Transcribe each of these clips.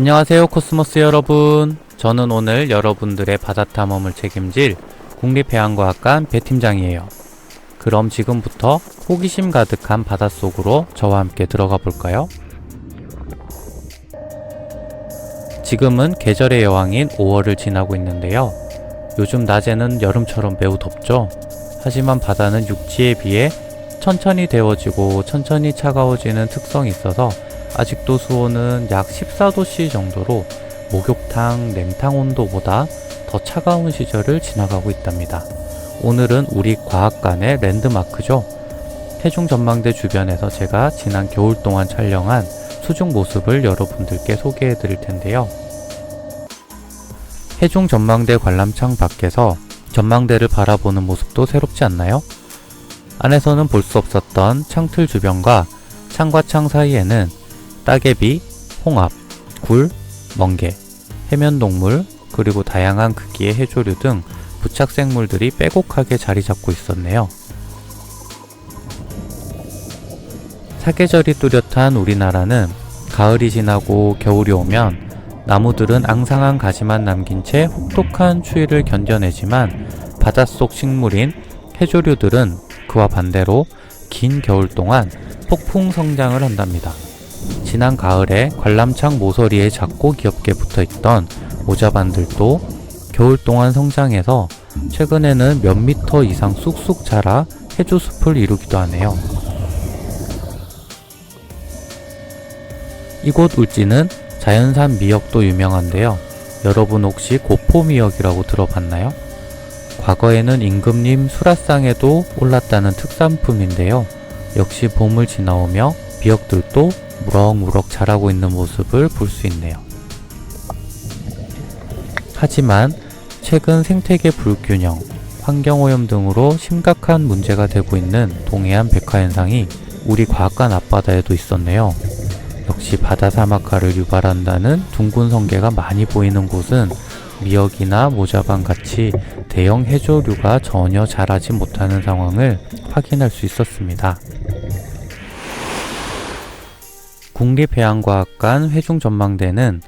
안녕하세요 코스모스 여러분. 저는 오늘 여러분들의 바다 탐험을 책임질 국립해양과학관 배 팀장이에요. 그럼 지금부터 호기심 가득한 바닷속으로 저와 함께 들어가 볼까요? 지금은 계절의 여왕인 5월을 지나고 있는데요. 요즘 낮에는 여름처럼 매우 덥죠. 하지만 바다는 육지에 비해 천천히 데워지고 천천히 차가워지는 특성이 있어서 아직도 수온은 약 14도씨 정도로 목욕탕 냉탕 온도보다 더 차가운 시절을 지나가고 있답니다. 오늘은 우리 과학관의 랜드마크죠. 태중 전망대 주변에서 제가 지난 겨울 동안 촬영한 수중 모습을 여러분들께 소개해 드릴 텐데요. 해중 전망대 관람창 밖에서 전망대를 바라보는 모습도 새롭지 않나요? 안에서는 볼 수 없었던 창틀 주변과 창과 창 사이에는 따개비, 홍합, 굴, 멍게, 해면동물, 그리고 다양한 크기의 해조류 등 부착생물들이 빼곡하게 자리 잡고 있었네요. 사계절이 뚜렷한 우리나라는 가을이 지나고 겨울이 오면 나무들은 앙상한 가지만 남긴 채 혹독한 추위를 견뎌내지만 바닷속 식물인 해조류들은 그와 반대로 긴 겨울 동안 폭풍 성장을 한답니다. 지난 가을에 관람창 모서리에 작고 귀엽게 붙어 있던 모자반들도 겨울 동안 성장해서 최근에는 몇 미터 이상 쑥쑥 자라 해조숲을 이루기도 하네요. 이곳 울지는 자연산 미역도 유명한데요. 여러분 혹시 고포 미역이라고 들어봤나요? 과거에는 임금님 수라상에도 올랐다는 특산품인데요. 역시 봄을 지나오며 미역들도 무럭무럭 자라고 있는 모습을 볼 수 있네요. 하지만 최근 생태계 불균형, 환경오염 등으로 심각한 문제가 되고 있는 동해안 백화현상이 우리 과학관 앞바다에도 있었네요. 역시 바다 사막화를 유발한다는 둥근 성게가 많이 보이는 곳은 미역이나 모자반 같이 대형 해조류가 전혀 자라지 못하는 상황을 확인할 수 있었습니다. 국립해양과학관 회중전망대는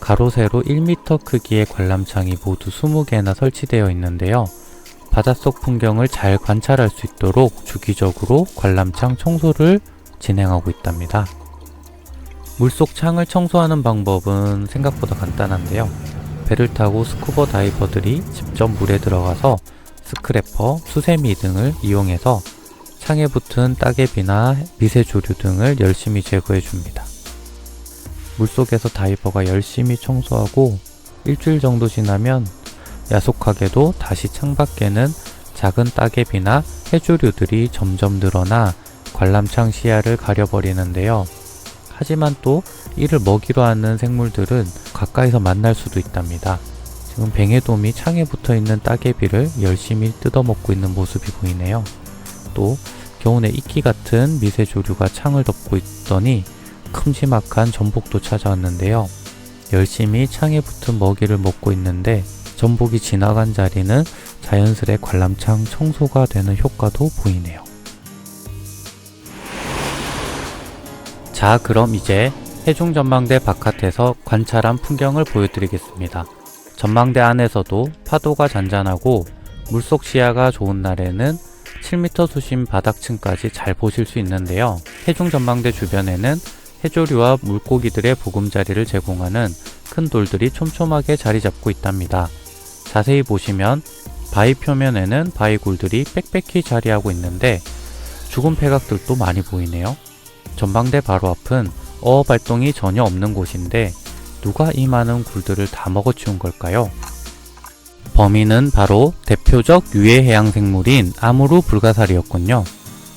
가로 세로 1m 크기의 관람창이 모두 20개나 설치되어 있는데요. 바닷속 풍경을 잘 관찰할 수 있도록 주기적으로 관람창 청소를 진행하고 있답니다. 물속 창을 청소하는 방법은 생각보다 간단한데요. 배를 타고 스쿠버 다이버들이 직접 물에 들어가서 스크래퍼, 수세미 등을 이용해서 창에 붙은 따개비나 미세조류 등을 열심히 제거해 줍니다. 물속에서 다이버가 열심히 청소하고 일주일 정도 지나면 야속하게도 다시 창밖에는 작은 따개비나 해조류들이 점점 늘어나 관람창 시야를 가려버리는데요. 하지만 또 이를 먹이로 하는 생물들은 가까이서 만날 수도 있답니다. 지금 뱅에돔이 창에 붙어 있는 따개비를 열심히 뜯어먹고 있는 모습이 보이네요. 또 겨우내 이끼 같은 미세조류가 창을 덮고 있더니 큼지막한 전복도 찾아왔는데요. 열심히 창에 붙은 먹이를 먹고 있는데 전복이 지나간 자리는 자연스레 관람창 청소가 되는 효과도 보이네요. 자, 그럼 이제 해중 전망대 바깥에서 관찰한 풍경을 보여드리겠습니다. 전망대 안에서도 파도가 잔잔하고 물속 시야가 좋은 날에는 7m 수심 바닥층까지 잘 보실 수 있는데요. 해중 전망대 주변에는 해조류와 물고기들의 보금자리를 제공하는 큰 돌들이 촘촘하게 자리 잡고 있답니다. 자세히 보시면 바위 표면에는 바위굴들이 빽빽히 자리하고 있는데 죽은 폐각들도 많이 보이네요. 전망대 바로 앞은 어업 활동이 전혀 없는 곳인데 누가 이 많은 굴들을 다 먹어치운 걸까요? 범인은 바로 대표적 유해 해양 생물인 아무루 불가사리였군요.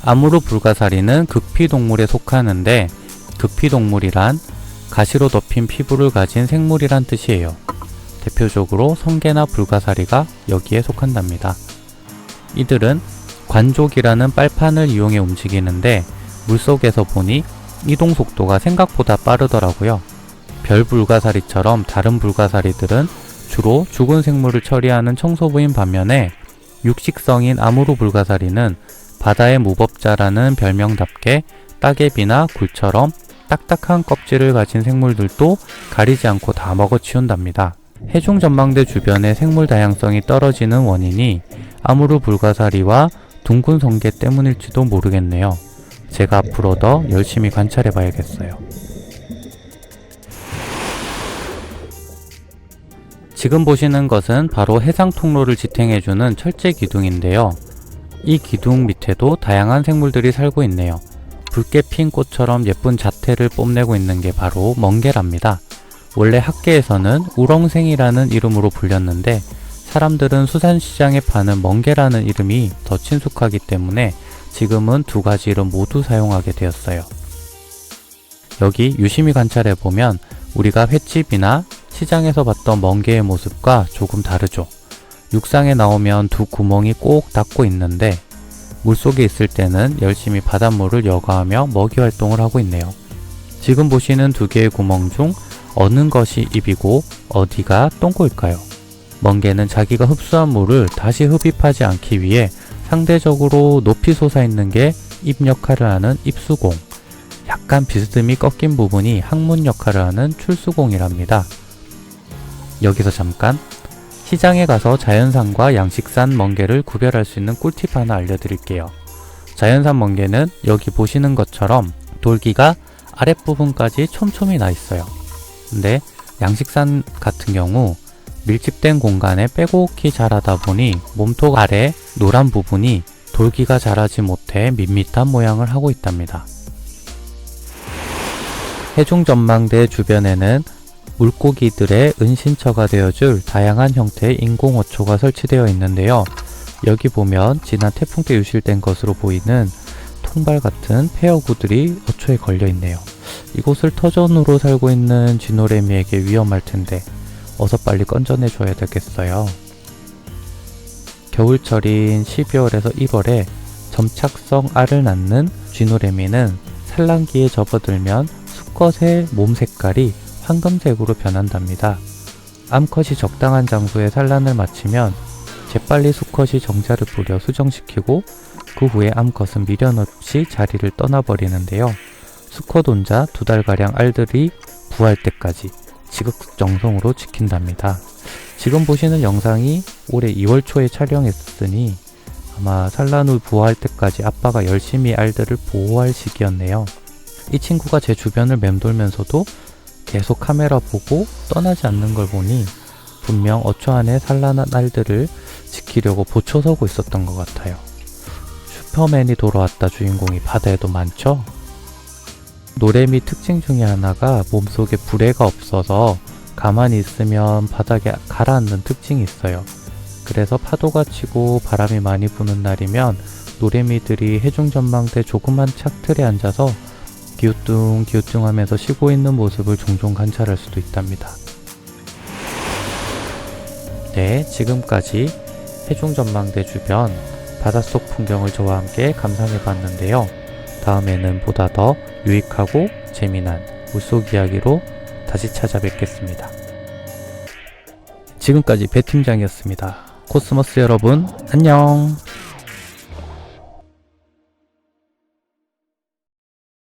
아무루 불가사리는 극피 동물에 속하는데 극피 동물이란 가시로 덮인 피부를 가진 생물이란 뜻이에요. 대표적으로 성게나 불가사리가 여기에 속한답니다. 이들은 관족이라는 빨판을 이용해 움직이는데 물속에서 보니 이동 속도가 생각보다 빠르더라고요. 별 불가사리처럼 다른 불가사리들은 주로 죽은 생물을 처리하는 청소부인 반면에 육식성인 아무루 불가사리는 바다의 무법자라는 별명답게 따개비나 굴처럼 딱딱한 껍질을 가진 생물들도 가리지 않고 다 먹어치운답니다. 해중 전망대 주변의 생물 다양성이 떨어지는 원인이 아무르 불가사리와 둥근 성게 때문일지도 모르겠네요. 제가 앞으로 더 열심히 관찰해 봐야겠어요. 지금 보시는 것은 바로 해상 통로를 지탱해주는 철제 기둥인데요. 이 기둥 밑에도 다양한 생물들이 살고 있네요. 붉게 핀 꽃처럼 예쁜 자태를 뽐내고 있는 게 바로 멍게랍니다. 원래 학계에서는 우렁생이라는 이름으로 불렸는데 사람들은 수산시장에 파는 멍게라는 이름이 더 친숙하기 때문에 지금은 두 가지 이름 모두 사용하게 되었어요. 여기 유심히 관찰해 보면 우리가 횟집이나 시장에서 봤던 멍게의 모습과 조금 다르죠. 육상에 나오면 두 구멍이 꼭 닫고 있는데 물속에 있을 때는 열심히 바닷물을 여과하며 먹이 활동을 하고 있네요. 지금 보시는 두 개의 구멍 중 어느 것이 입이고 어디가 똥꼬일까요? 멍게는 자기가 흡수한 물을 다시 흡입하지 않기 위해 상대적으로 높이 솟아있는 게 입 역할을 하는 입수공, 약간 비스듬히 꺾인 부분이 항문 역할을 하는 출수공이랍니다. 여기서 잠깐 시장에 가서 자연산과 양식산 멍게를 구별할 수 있는 꿀팁 하나 알려드릴게요. 자연산 멍게는 여기 보시는 것처럼 돌기가 아랫부분까지 촘촘히 나 있어요. 근데 양식산 같은 경우 밀집된 공간에 빼곡히 자라다 보니 몸통 아래 노란 부분이 돌기가 자라지 못해 밋밋한 모양을 하고 있답니다. 해중 전망대 주변에는 물고기들의 은신처가 되어줄 다양한 형태의 인공어초가 설치되어 있는데요. 여기 보면 지난 태풍 때 유실된 것으로 보이는 통발 같은 폐어구들이 어초에 걸려 있네요. 이곳을 터전으로 살고 있는 쥐노래미에게 위험할 텐데 어서 빨리 건져내 줘야 되겠어요. 겨울철인 12월에서 1월에 점착성 알을 낳는 쥐노래미는 산란기에 접어들면 수컷의 몸 색깔이 황금색으로 변한답니다. 암컷이 적당한 장소에 산란을 마치면 재빨리 수컷이 정자를 뿌려 수정시키고 그 후에 암컷은 미련 없이 자리를 떠나버리는데요. 수컷 혼자 두 달가량 알들이 부할 때까지 지극정성으로 지킨답니다. 지금 보시는 영상이 올해 2월 초에 촬영했으니 아마 산란 후 부화할 때까지 아빠가 열심히 알들을 보호할 시기였네요. 이 친구가 제 주변을 맴돌면서도 계속 카메라 보고 떠나지 않는 걸 보니 분명 어초 안에 산란한 알들을 지키려고 보초서고 있었던 것 같아요. 슈퍼맨이 돌아왔다 주인공이 바다에도 많죠? 노래미 특징 중에 하나가 몸속에 불에가 없어서 가만히 있으면 바닥에 가라앉는 특징이 있어요. 그래서 파도가 치고 바람이 많이 부는 날이면 노래미들이 해중 전망대 조그만 착틀에 앉아서 기우뚱 기우뚱 하면서 쉬고 있는 모습을 종종 관찰할 수도 있답니다. 네, 지금까지 해중 전망대 주변 바닷속 풍경을 저와 함께 감상해 봤는데요. 다음에는 보다 더 유익하고 재미난 물속 이야기로 다시 찾아뵙겠습니다. 지금까지 배 팀장이었습니다. 코스모스 여러분, 안녕!